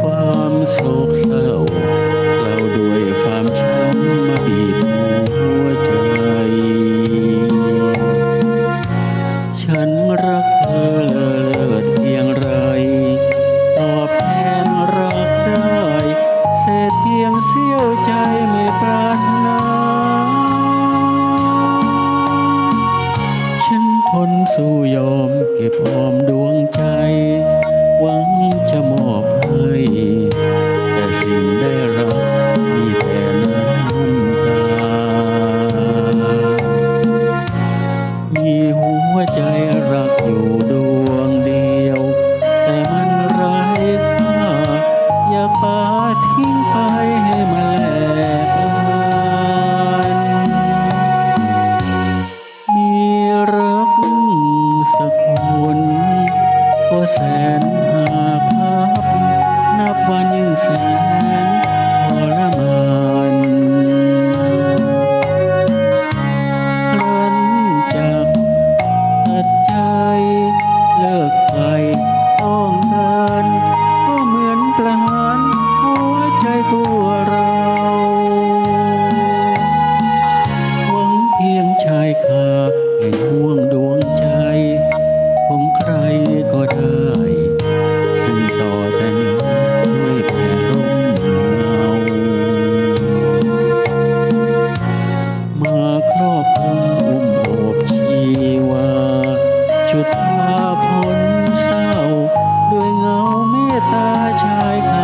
ความโศกเศร้าเราด้วยความช้ำมาบีบหัวใจ ฉันรักเธอเลิศเพียงไร ตอบแทนรักได้ เศษเพียงเสี้ยวใจไม่ปรารถนาฉันทนสู้ยอมเก็บหอมดวงใจ หวังจะมอง Ai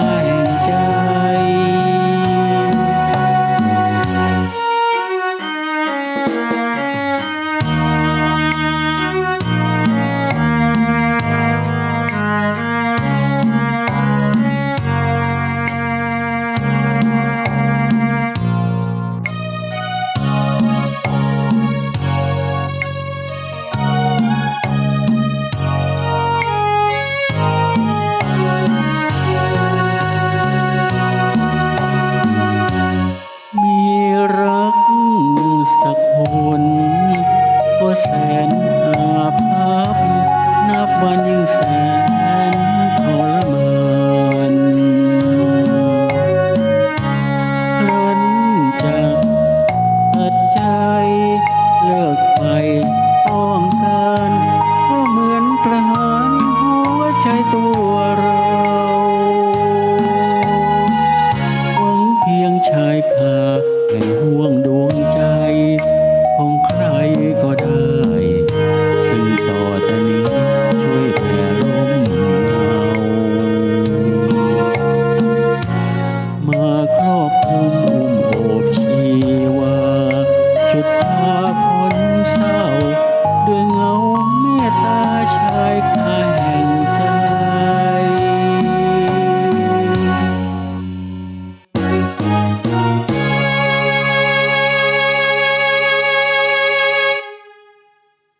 แสนอาภัพนับวันยิ่งแสนทรมานล้นจากตัดใจเลิกไปต้องการก็เหมือนประหารหัวใจตัวเราหวังเพียงชายคาแห่งห่วงดวงใจ Thank you.